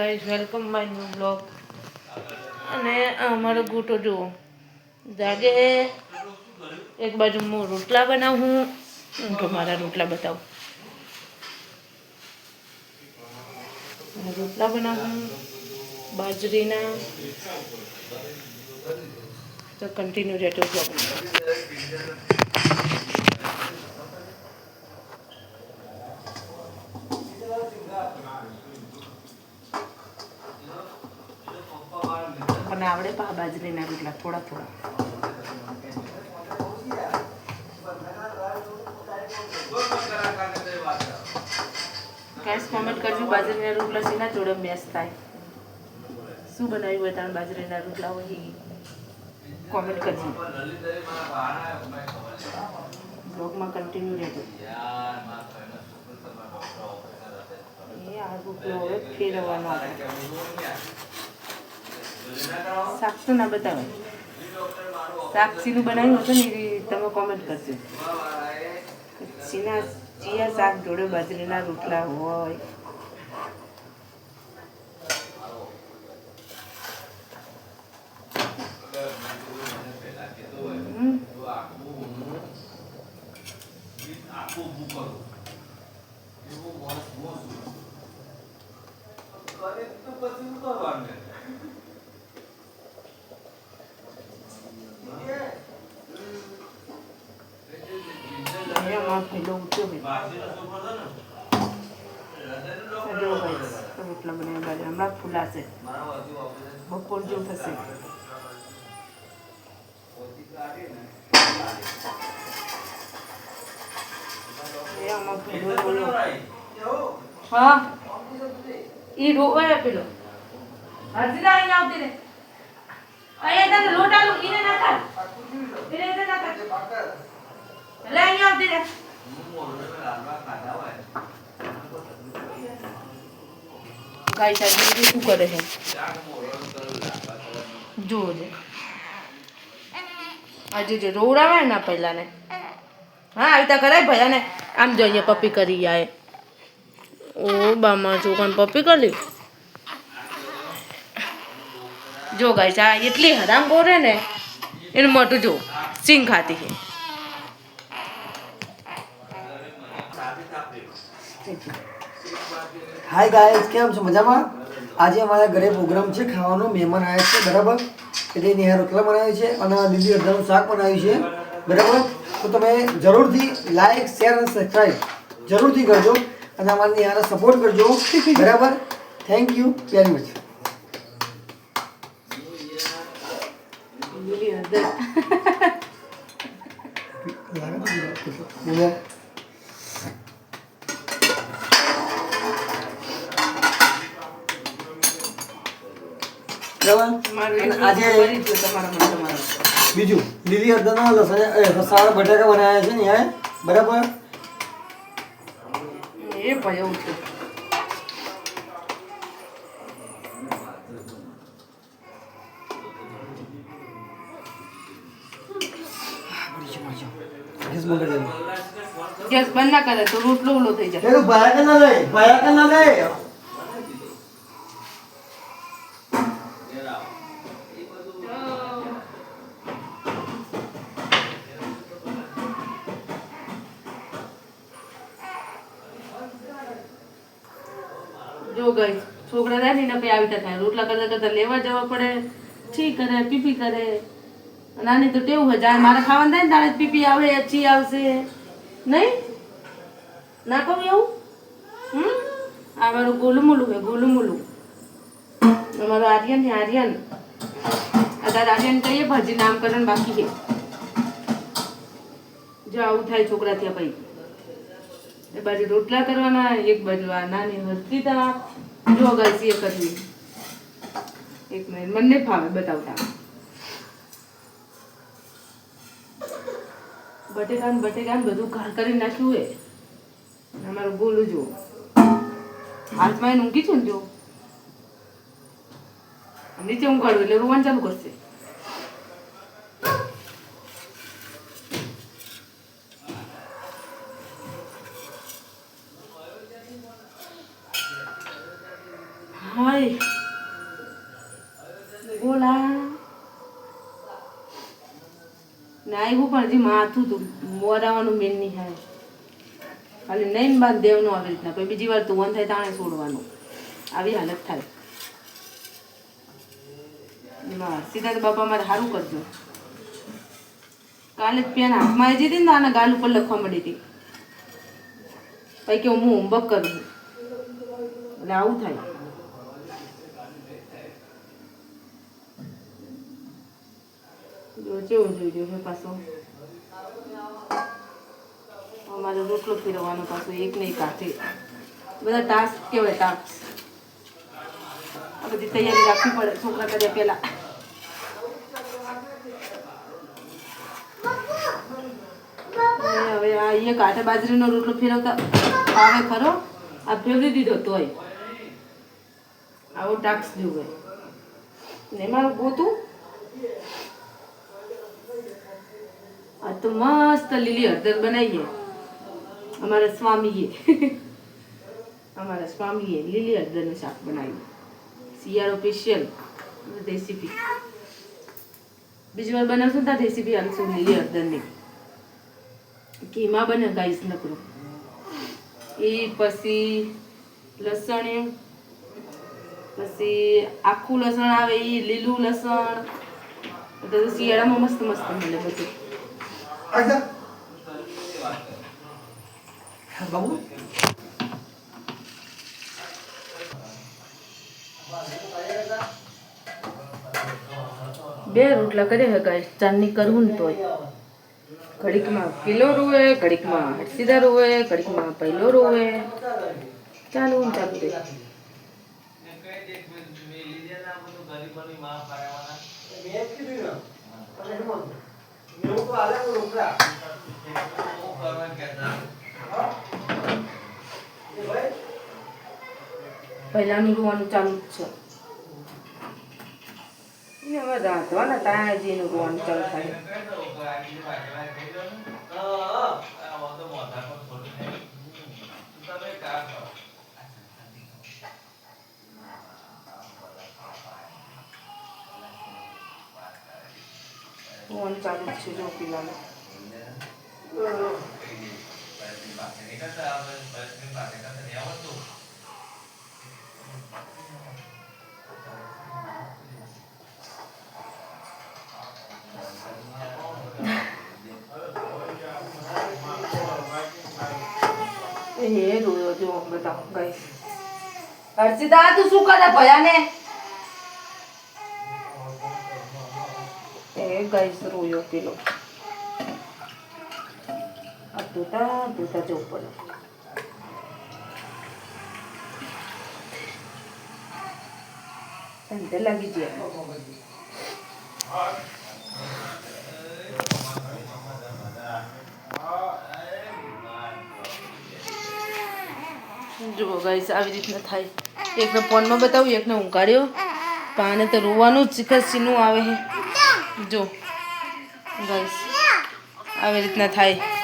Guys welcome my new blog અને અમારો ગૂટો જુઓ. જાગે એક બાજુ હું રોટલા બનાવું હું. તો મારા રોટલા બતાવું. રોટલા બનાવું બાજરીના. તો કન્ટિન્યુ રહેતો બ્લોગ અને આવડે પા બાજરીના રોટલા થોડા થોડા. ગાઈસ કોમેન્ટ કરજો બાજરીના રોટલા શેના જોડે મેસ થાય. શું બનાવ્યું હોય તમે બાજરીના રોટલા હોય કોમેન્ટ કરજો. બ્લોગમાં કન્ટિન્યુ રહેજો. એ આ રોટલો હવે ફેરવવાનો. આપણે તો ના બતાવે. શાક શીનું બનાવ્યું હશે ને એ તમે કોમેન્ટ કરજો. સીના ચિયા શાક જોડે બાજરીના રોટલા હોય. હમ. ઊંચો ભાઈ રોટલા બાજુ હમણાં ફૂલાશે બપોર થશે એ હા ઈ રોવાય પેલો હજી અહીંયા આવતી રે અહીંયા તને લોટ આલુ નાખા એને એને નાખા એટલે અહીંયા આવતી રે હા આવી કરાય ભાઈ, અને આમ જોઈએ પપ્પી કરી જાય ઓ, બામાં છોકરાને પપ્પી કરી. જો ગાય આ એટલી હરામ બોરે ને, એનું મોટું જો સિંગ ખાતી છે હાય ગાઈસ કેમ છો? મજામાં? આજે અમારા ઘરે પ્રોગ્રામ છે, ખાવાનો મહેમાન આવ્યા છે, બરાબર? એટલે નેહા રોટલા બનાવ્યું છે અને દીદી અડધાનું શાક બનાવ્યું છે, બરાબર? તો તમે જરૂરથી લાઈક શેર અને સબસ્ક્રાઈબ જરૂરથી કરજો અને અમારી નેહાને સપોર્ટ કરજો, બરાબર? થેન્ક યુ વેરી મચ લીલી હળદર. બોલો બરાબર મારું અને એટલું આજે બીજું લીલી અડદના લસણ બટાકા બનાવ્યા છે ને યાર? બરાબર? એ ભાઈ એવું છે. ગેસ બંધ ના કરે તો રોટલો ઓલો થઈ જાય. ભાયા કે ના લે ભાયા કે ના લઈ જો ગઈ. છોકરા રહે ને પછી આવી થાય. રોટલા કરતા કરતા લેવા જવા પડે છી કરે, પીપી કરે. નાની તો ટેવું હોય. જાય મારે ખાવાનું થાય ને તારે પીપી આવે છી આવશે. નહીં? ના કહું એવું? હમ? આ મારું ગોલુમુલું છે, ગોલુમુલું. અમારું આર્યન ને આર્યન. અત્યારે આર્યન કહીએ ભાજી નામકરણ બાકી છે. જો આવું થાય છોકરા ત્યાં પછી. એ બાજુ રોટલા કરવાના, એક બાજુ આ નાની હસ્તી તા. જો ગાઈસી એ કરવી એક મિનિટ, મને ફાવે, બતાવતા. બટેકા ને બટેકા ને બધું ઘર કરી નાખ્યું હે. અમારું ગોલું જો હાથમાં એને ઊંઘી છે ને જો? નીચે ઊંઘાડું એટલે રોવાનું ચાલુ કરશે. ơi બોલા નાયું પણ હજી માથું તું મોરાવાનું મેન નહીં થાય ખાલી નહીં બાદ દેવનું આવી રીતના પછી બીજી વાર તું વન થાય તાણે છોડવાનું આવી હાલત થાય સીધા બાપા મારે સારું કરજો કાલે જ પેન હાથમાં આવી જતી ને આના ગાલ ઉપર લખવા મળી હતી પછી કે હું હોમવર્ક કરું એટલે આવું થાય જો કેવું જોઈ છે પાછો અમારે રોટલો ફેરવવાનો પાછો એક નહીં કાઢે બધા ટાસ્ક કહેવાય ટાસ્ક આ બધી તૈયારી રાખવી પડે છોકરા કર્યા પહેલાં હવે આ અહીંયા કાંઠે બાજરીનો રોટલો ફેરવતા આવે ખરો આ ફેરવી દીધો તોય આવો ટાસ્ક જોવે ને મારું ગોતું આ તો મસ્ત લીલી હળદર બનાવીએ. અમારા સ્વામીએ. અમારા સ્વામીએ લીલી હળદરનું શાક બનાવ્યું. શિયાળો સ્પેશિયલ રેસીપી બીજી વાર બનાવશું ત્યાં રેસીપી આલશું લીલી હળદરની. કીમા બને ગાઈસ નકરું એ પછી લસણ, પછી આખું લસણ આવે એ લીલું લસણ. તો શિયાળામાં મસ્ત મસ્ત મળે બધું. આજા બાબુ બે રોટલા કરે હે ગાઈસ. ચાંદની કરવું ને તોય. ઘડીકમાં પેલો રોવે ઘડીકમાં હરસીદા રોવે ઘડીકમાં પહેલો રોવે. ચાલુ ને ચાલુ મેં કીધું ને ગોવાનું હેમંત મેં તો આલે તો રોકડા. હા એ ભાઈ પહેલાનું ચાલુ જ છે. હવે રાંધવાના તાયાજીનું રોવાનું ચાલુ થાય. રોવાનું ચાલુ છે જો પેલાનું એ રોયો જો બધા ગાઈસ હર્ષિતા તું શું કરે ભયાને એ ગાઈસ રોયો પેલો. આ તોતા તોતા જવું પડે. ધંધે લાગી જાય જુઓ ગાઈસ, આવી રીતના થાય. એકને ફોનમાં બતાવું, એકને ઊંઘાડ્યો. પાને તો રોવાનું જ શીખર આવે જો ગાઈસ આવી રીતના થાય.